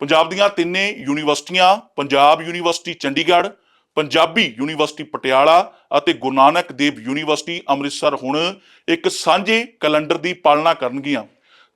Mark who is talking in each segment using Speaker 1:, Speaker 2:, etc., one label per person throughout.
Speaker 1: ਪੰਜਾਬ ਦੀਆਂ ਤਿੰਨੇ ਯੂਨੀਵਰਸਿਟੀਆਂ, ਪੰਜਾਬ ਯੂਨੀਵਰਸਿਟੀ ਚੰਡੀਗੜ੍ਹ, ਪੰਜਾਬੀ ਯੂਨੀਵਰਸਿਟੀ ਪਟਿਆਲਾ ਅਤੇ ਗੁਰੂ ਨਾਨਕ ਦੇਵ ਯੂਨੀਵਰਸਿਟੀ ਅੰਮ੍ਰਿਤਸਰ ਹੁਣ ਇੱਕ ਸਾਂਝੇ ਕੈਲੰਡਰ ਦੀ ਪਾਲਣਾ ਕਰਨਗੀਆਂ।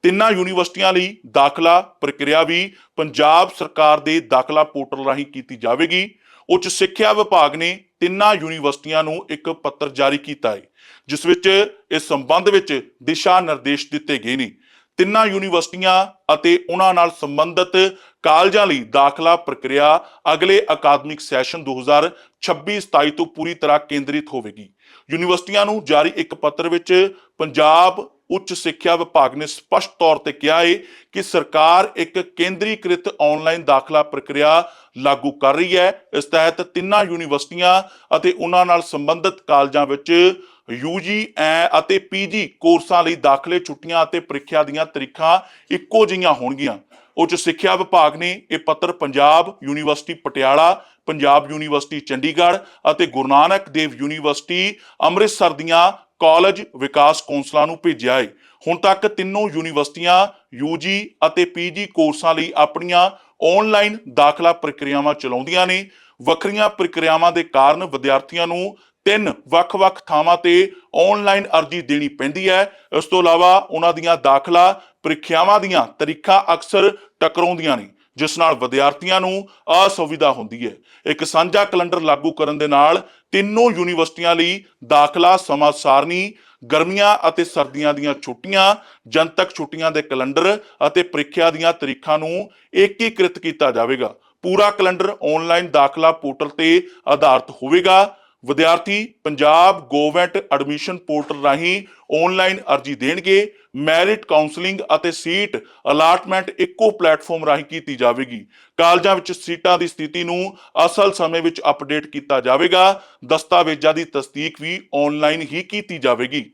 Speaker 1: ਤਿੰਨਾਂ ਯੂਨੀਵਰਸਿਟੀਆਂ ਲਈ ਦਾਖਲਾ ਪ੍ਰਕਿਰਿਆ ਵੀ ਪੰਜਾਬ ਸਰਕਾਰ ਦੇ ਦਾਖਲਾ ਪੋਰਟਲ ਰਾਹੀਂ ਕੀਤੀ ਜਾਵੇਗੀ। ਉੱਚ ਸਿੱਖਿਆ ਵਿਭਾਗ ਨੇ ਤਿੰਨਾਂ ਯੂਨੀਵਰਸਿਟੀਆਂ ਨੂੰ ਇੱਕ ਪੱਤਰ ਜਾਰੀ ਕੀਤਾ ਹੈ, ਜਿਸ ਵਿੱਚ ਇਸ ਸੰਬੰਧ ਵਿੱਚ ਦਿਸ਼ਾ ਨਿਰਦੇਸ਼ ਦਿੱਤੇ ਗਏ ਨੇ। ਤਿੰਨਾਂ ਯੂਨੀਵਰਸਿਟੀਆਂ ਅਤੇ ਉਹਨਾਂ ਨਾਲ ਸੰਬੰਧਿਤ ਕਾਲਜਾਂ ਲਈ ਦਾਖਲਾ ਪ੍ਰਕਿਰਿਆ ਅਗਲੇ ਅਕਾਦਮਿਕ ਸੈਸ਼ਨ 2026-27 ਤੋਂ ਪੂਰੀ ਤਰ੍ਹਾਂ ਕੇਂਦਰਿਤ ਹੋਵੇਗੀ। ਯੂਨੀਵਰਸਿਟੀਆਂ ਨੂੰ ਜਾਰੀ ਇੱਕ ਪੱਤਰ ਵਿੱਚ ਪੰਜਾਬ ਉੱਚ ਸਿੱਖਿਆ ਵਿਭਾਗ ਨੇ ਸਪਸ਼ਟ ਤੌਰ ਤੇ ਕਿਹਾ ਹੈ ਕਿ ਸਰਕਾਰ ਇੱਕ ਕੇਂਦਰੀਕ੍ਰਿਤ ਆਨਲਾਈਨ ਦਾਖਲਾ ਪ੍ਰਕਿਰਿਆ ਲਾਗੂ ਕਰ ਰਹੀ ਹੈ। ਇਸ ਤਹਿਤ ਤਿੰਨਾਂ ਯੂਨੀਵਰਸਿਟੀਆਂ ਅਤੇ ਉਹਨਾਂ ਨਾਲ ਸੰਬੰਧਿਤ ਕਾਲਜਾਂ ਵਿੱਚ ਯੂਜੀ ਅਤੇ ਪੀਜੀ ਕੋਰਸਾਂ ਲਈ ਦਾਖਲੇ ਛੁੱਟੀਆਂ ਅਤੇ ਪ੍ਰੀਖਿਆ ਦੀਆਂ ਤਰੀਖਾਂ ਇੱਕੋ ਜਿਹੀਆਂ ਹੋਣਗੀਆਂ। ਉੱਚ ਸਿੱਖਿਆ ਵਿਭਾਗ ਨੇ ਇਹ ਪੱਤਰ ਪੰਜਾਬ ਯੂਨੀਵਰਸਿਟੀ ਪਟਿਆਲਾ, ਪੰਜਾਬ ਯੂਨੀਵਰਸਿਟੀ ਚੰਡੀਗੜ੍ਹ ਅਤੇ ਗੁਰੂ ਨਾਨਕ ਦੇਵ ਯੂਨੀਵਰਸਿਟੀ ਅੰਮ੍ਰਿਤਸਰ ਦੀਆਂ ਕਾਲਜ ਵਿਕਾਸ ਕੌਂਸਲਾਂ ਨੂੰ ਭੇਜਿਆ ਹੈ ਹੁਣ ਤੱਕ ਤਿੰਨੋਂ ਯੂਨੀਵਰਸਿਟੀਆਂ ਯੂਜੀ ਅਤੇ ਪੀਜੀ ਕੋਰਸਾਂ ਲਈ ਆਪਣੀਆਂ ਆਨਲਾਈਨ ਦਾਖਲਾ ਪ੍ਰਕਿਰਿਆਵਾਂ ਚਲਾਉਂਦੀਆਂ ਨੇ। ਵੱਖਰੀਆਂ ਪ੍ਰਕਿਰਿਆਵਾਂ ਦੇ ਕਾਰਨ ਵਿਦਿਆਰਥੀਆਂ ਨੂੰ ਤਿੰਨ ਵੱਖ-ਵੱਖ ਥਾਵਾਂ ਤੇ ਆਨਲਾਈਨ ਅਰਜ਼ੀ ਦੇਣੀ ਪੈਂਦੀ ਹੈ। ਇਸ ਤੋਂ ਇਲਾਵਾ ਉਹਨਾਂ ਦੀਆਂ ਦਾਖਲਾ ਪ੍ਰੀਖਿਆਵਾਂ ਦੀਆਂ ਤਰੀਖਾਂ ਅਕਸਰ ਟਕਰਾਉਂਦੀਆਂ ਨੇ, ਜਿਸ ਨਾਲ ਵਿਦਿਆਰਥੀਆਂ ਨੂੰ ਅਸੁਵਿਧਾ ਹੁੰਦੀ ਹੈ। ਇੱਕ ਸਾਂਝਾ ਕੈਲੰਡਰ ਲਾਗੂ ਕਰਨ ਦੇ ਨਾਲ ਤਿੰਨੋਂ ਯੂਨੀਵਰਸਿਟੀਆਂ ਲਈ ਦਾਖਲਾ ਸਮਾਂ ਸਾਰਣੀ ਗਰਮੀਆਂ ਅਤੇ ਸਰਦੀਆਂ ਦੀਆਂ ਛੁੱਟੀਆਂ, ਜਨਤਕ ਛੁੱਟੀਆਂ ਦੇ ਕੈਲੰਡਰ ਅਤੇ ਪ੍ਰੀਖਿਆ ਦੀਆਂ ਤਰੀਖਾਂ ਨੂੰ ਏਕੀਕ੍ਰਿਤ ਕੀਤਾ ਜਾਵੇਗਾ। ਪੂਰਾ ਕੈਲੰਡਰ ਆਨਲਾਈਨ ਦਾਖਲਾ ਪੋਰਟਲ ਤੇ ਆਧਾਰਿਤ ਹੋਵੇਗਾ। ਵਿਦਿਆਰਥੀ ਪੰਜਾਬ ਗਵਰਨਮੈਂਟ ਐਡਮਿਸ਼ਨ ਪੋਰਟਲ ਰਾਹੀਂ ਆਨਲਾਈਨ ਅਰਜ਼ੀ ਦੇਣਗੇ। ਮੈਰਿਟ ਕਾਉਂਸਲਿੰਗ ਅਤੇ ਸੀਟ ਅਲਾਟਮੈਂਟ ਇੱਕੋ ਪਲੇਟਫਾਰਮ ਰਾਹੀਂ ਕੀਤੀ ਜਾਵੇਗੀ। ਕਾਲਜਾਂ ਵਿੱਚ ਸੀਟਾਂ ਦੀ ਸਥਿਤੀ ਨੂੰ ਅਸਲ ਸਮੇਂ ਵਿੱਚ ਅਪਡੇਟ ਕੀਤਾ ਜਾਵੇਗਾ। ਦਸਤਾਵੇਜ਼ਾਂ ਦੀ ਤਸਦੀਕ ਵੀ ਆਨਲਾਈਨ ਹੀ ਕੀਤੀ ਜਾਵੇਗੀ।